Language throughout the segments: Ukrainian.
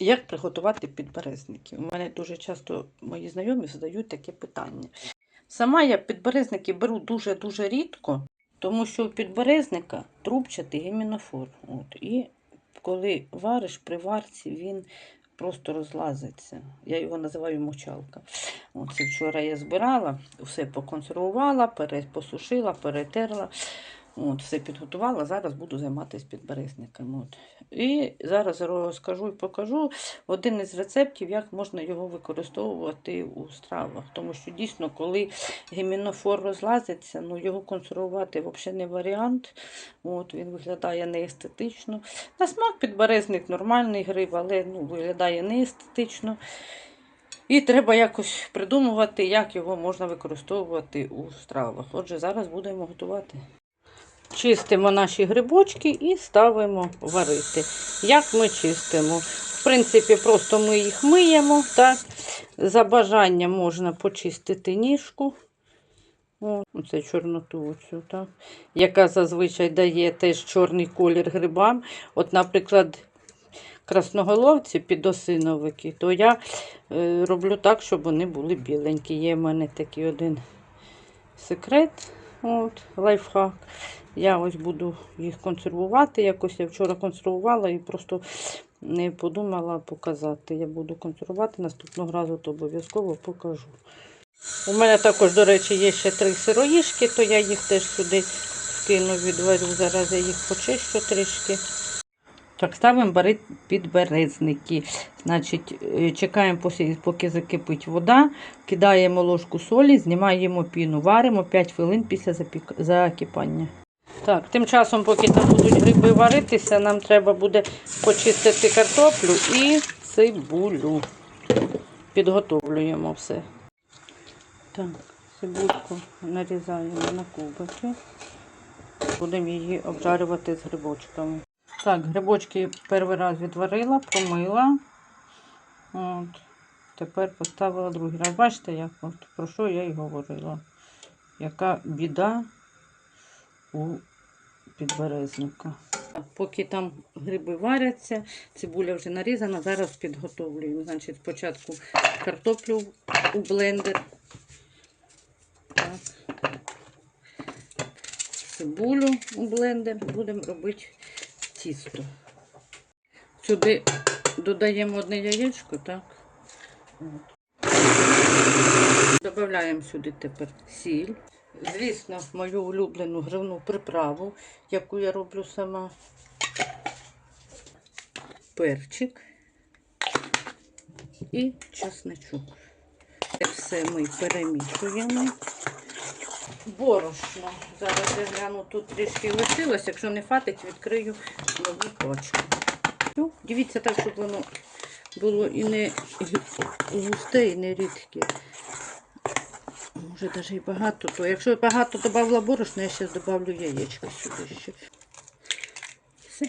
Як приготувати підберезники? У мене дуже часто мої знайомі задають таке питання. Сама я підберезники беру дуже-дуже рідко, тому що у підберезника трубчатий гемінофор. От, і коли вариш при варці, він просто розлазиться. Я його називаю мочалка. От, це вчора я збирала, все поконсервувала, посушила, перетерла. От, все підготувала, зараз буду займатися підберезниками. От. І зараз розкажу і покажу один із рецептів, як можна його використовувати у стравах. Тому що дійсно, коли гемінофор розлазиться, ну його консервувати взагалі не варіант. От, він виглядає неестетично. На смак підберезник нормальний гриб, але ну, виглядає неестетично. І треба якось придумувати, як його можна використовувати у стравах. Отже, зараз будемо готувати. Чистимо наші грибочки і ставимо варити. Як ми чистимо? В принципі, просто ми їх миємо. Так? За бажанням можна почистити ніжку. О, чорноту оцю, так? яка зазвичай дає теж чорний колір грибам. От, наприклад, красноголовці підосиновики, то я е, роблю так, щоб вони були біленькі. Є в мене такий один секрет, от, лайфхак. Я ось буду їх консервувати. Якось я вчора консервувала і просто не подумала показати. Я буду консервувати наступного разу, то обов'язково покажу. У мене також, до речі, є ще три сироїшки, то я їх теж сюди скину, відварю. Зараз я їх почищу трішки. Так, ставимо підберезники. Значить, е, чекаємо, поки закипить вода, кидаємо ложку солі, знімаємо піну, варимо 5 хвилин після закипання. Так, тим часом, поки там будуть гриби варитися, нам треба буде почистити картоплю і цибулю. Підготовлюємо все. Так, цибульку нарізаємо на кубики. Будемо її обжарювати з грибочками. Так, грибочки перший раз відварила, промила. От. Тепер поставила другий раз. Бачите, як от, про що я й говорила. Яка біда у підберезника. Поки там гриби варяться, цибуля вже нарізана, зараз підготовлюємо. Значить, спочатку картоплю у блендер. Так. Цибулю у блендер. Будемо робити тісто. Сюди додаємо одне яєчко, так. Додаємо сюди тепер сіль. Звісно, мою улюблену гривну приправу, яку я роблю сама. Перчик і чесничок. Це все ми перемішуємо. Борошно. Зараз я гляну, тут трішки лишилось. Якщо не хватить, відкрию нову пачку. Ну, Дивіться так, щоб воно було і не густе, і не рідке. Може навіть і багато, то якщо я багато додавала борошна, я зараз додавлю яєчко сюди ще. Все.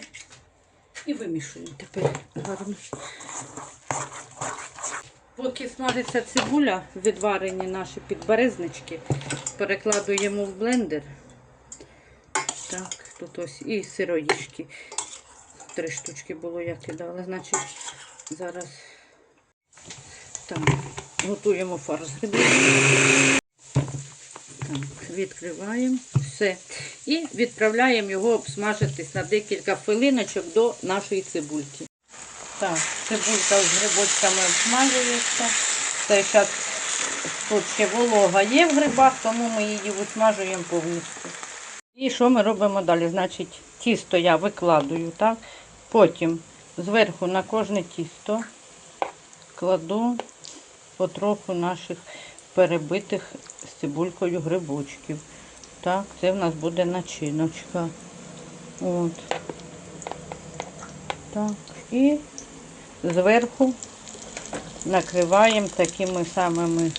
І вимішуємо тепер гарно. Поки смажиться цибуля, відварені наші підберезнички, перекладуємо в блендер. Так, тут ось і сироїшки. Три штучки було, я кидала. Значить, зараз так, готуємо фарш з грибів. Так, відкриваємо все. І відправляємо його обсмажитись на декілька хвилиночок до нашої цибульки. Так, цибулька з грибочками обсмажується. Це зараз тут ще волога є в грибах, тому ми її висмажуємо повністю. І що ми робимо далі? Значить, тісто я викладую, так? Потім зверху на кожне тісто кладу потроху наших перебитих з цибулькою грибочків. Так, це в нас буде начиночка. От. Так. І зверху накриваємо такими самими,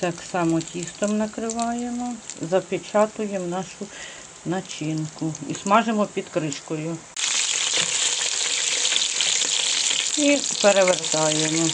так само тістом накриваємо, запечатуємо нашу начинку і смажимо під кришкою. І перевертаємо.